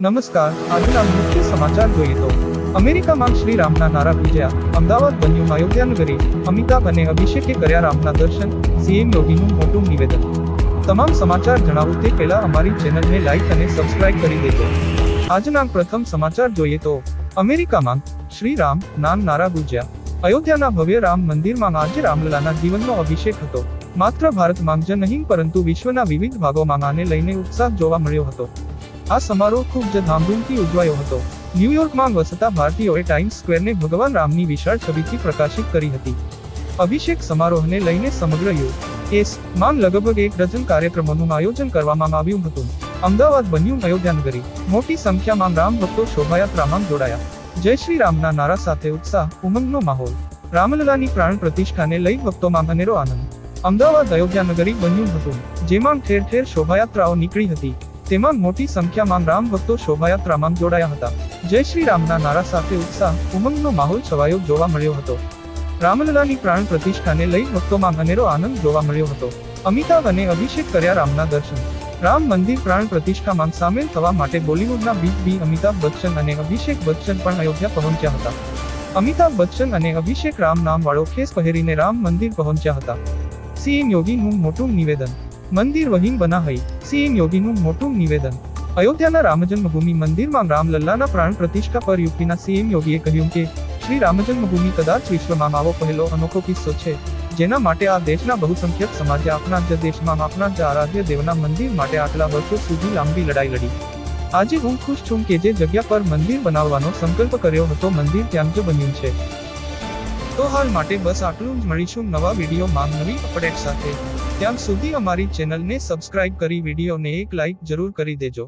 નમસ્કાર, આજના મુખ્ય સમાચાર જોઈએ તો, અમેરિકામાં શ્રી રામના નારા ભીજ્યા, અમદાવાદ બન્યું અયોધ્યા નગરી, અમિતાભ અને અભિષેકે કર્યા રામના દર્શન, સીએમ યોગીનું મોટું નિવેદન. તમામ સમાચાર જણાવો તે પહેલા અમારી ચેનલને લાઈક અને સબસ્ક્રાઇબ કરી દેજો. આજના પ્રથમ સમાચાર જોઈએ તો, અમેરિકામાં શ્રી રામ નામ નારા ગુજ્યા. અયોધ્યાના ભવ્ય રામ મંદિરમાં આજે રામલલાના જીવનનો અભિષેક હતો. માત્ર ભારતમાં જ નહીં, પરંતુ વિશ્વના વિવિધ ભાગોમાં આને લઈને ઉત્સાહ જોવા મળ્યો હતો. આ સમારોહ ખૂબ જ ધામધૂમથી ઉજવાયો હતો. ન્યુયોર્કમાં વસતા ભારતીયોએ ટાઈમ્સ સ્ક્વેરને ભગવાન રામની વિશાળ છબીથી પ્રકાશિત કરી હતી. અભિષેક સમારોહને લઈને સમગ્ર યુ એસ, માં લગભગ એક ડઝન કાર્યક્રમોનું આયોજન કરવામાં આવ્યું હતું. અમદાવાદ બન્યું અયોધ્યા નગરી મોટી સંખ્યામાં રામ ભક્તો શોભાયાત્રામાં જોડાયા. જય શ્રી રામના નારા સાથે ઉત્સાહ, ઉમંગનો માહોલ. રામલલાની પ્રાણ પ્રતિષ્ઠાને લઈ ભક્તોમાં અનેરો આનંદ. અમદાવાદ અયોધ્યા નગરી બન્યું હતું, જેમાં ઠેર ઠેર શોભાયાત્રાઓ નીકળી હતી. તેમાં મોટી સંખ્યામાં રામ ભક્તો શોભાયાત્રામાં જોડાયા હતા. જય શ્રી રામના નારા સાથે ઉત્સાહ, ઉમંગનો માહોલ છવાયો જોવા મળ્યો હતો. રામલલાની પ્રાણ પ્રતિષ્ઠાને લઈ ભક્તોમાં અનેરો આનંદ જોવા મળ્યો હતો. અમિતાભ અને અભિષેક કર્યા રામના દર્શન. રામ મંદિર પ્રાણ પ્રતિષ્ઠામાં સામેલ થવા માટે બોલિવૂડના બિગ બી અમિતાભ બચ્ચન અને અભિષેક બચ્ચન પણ અયોધ્યા પહોંચ્યા હતા. અમિતાભ બચ્ચન અને અભિષેક રામ નામ વાળો ખેસ પહેરીને રામ મંદિર પહોંચ્યા હતા. સીએમ યોગીનું મોટું નિવેદન. મંદિર વહીન બના હઈ સીએમ યોગીનું મોટું નિવેદન. અયોધ્યાના રામ જન્મભૂમિ મંદિરમાં રામલલ્લાના પ્રાણ પ્રતિષ્ઠા પર યુપીના સીએમ યોગીએ કહ્યું કે, શ્રી રામ જન્મભૂમિ કદાચ વિશ્વમાં આવો પહેલો અનોખો કિસ્સો છે, જેના માટે આ દેશના બહુસંખ્યક સમાજે આપણા જ દેશમાં આપણા જ આરાધ્ય દેવના મંદિર માટે આટલા વર્ષો સુધી લાંબી લડાઈ લડી. આજે હું ખુશ છું કે જે જગ્યા પર મંદિર બનાવવાનો સંકલ્પ કર્યો હતો, મંદિર ત્યાં જ બન્યું છે. તો હાલ માટે બસ આટલું જ. મળીશું નવા વિડીયોમાં નવી અપડેટ સાથે. ત્યાં સુધી અમારી ચેનલને સબસ્ક્રાઇબ કરી, વિડીયોને એક લાઇક જરૂર કરી દેજો.